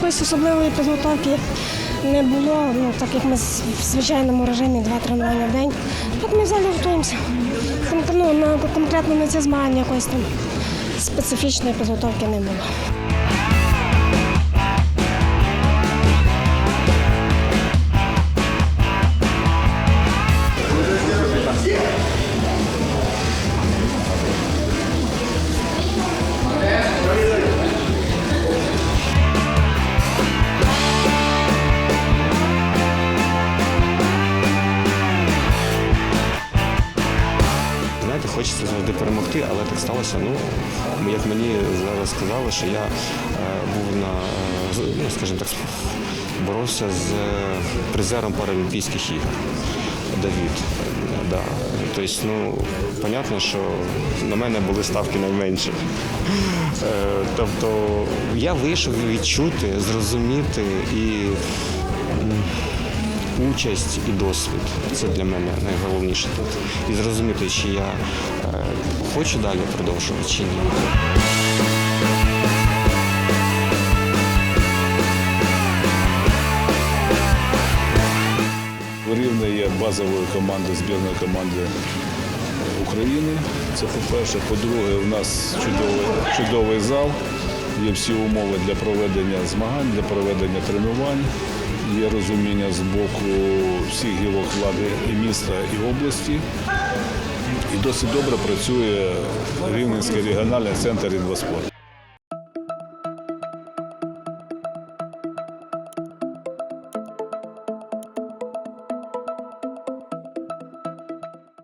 якоїсь особливої підготовки не було, ну, так як ми в звичайному режимі два тренування в день. От ми взагалі готуємося. Ну, на, конкретно на ці змагання якоїсь там специфічної підготовки не було. Хочеться завжди перемогти, але так сталося. Ну, як мені зараз сказали, що я е, був на, е, ну, скажімо так, боровся з призером Паралімпійських ігор Давід. Е, Да. Тобто, ну, понятно, що на мене були ставки найменші. Е, Тобто я вийшов відчути, зрозуміти і участь і досвід. Це для мене найголовніше тут. І зрозуміти, чи я е, хочу далі продовжувати чи ні. Рівне є базовою командою, збірної команди України. Це по-перше. По-друге, у нас чудовий, чудовий зал, є всі умови для проведення змагань, для проведення тренувань. Є розуміння з боку всіх гілок влади і міста, і області. І досить добре працює Рівненський регіональний центр інваспорт.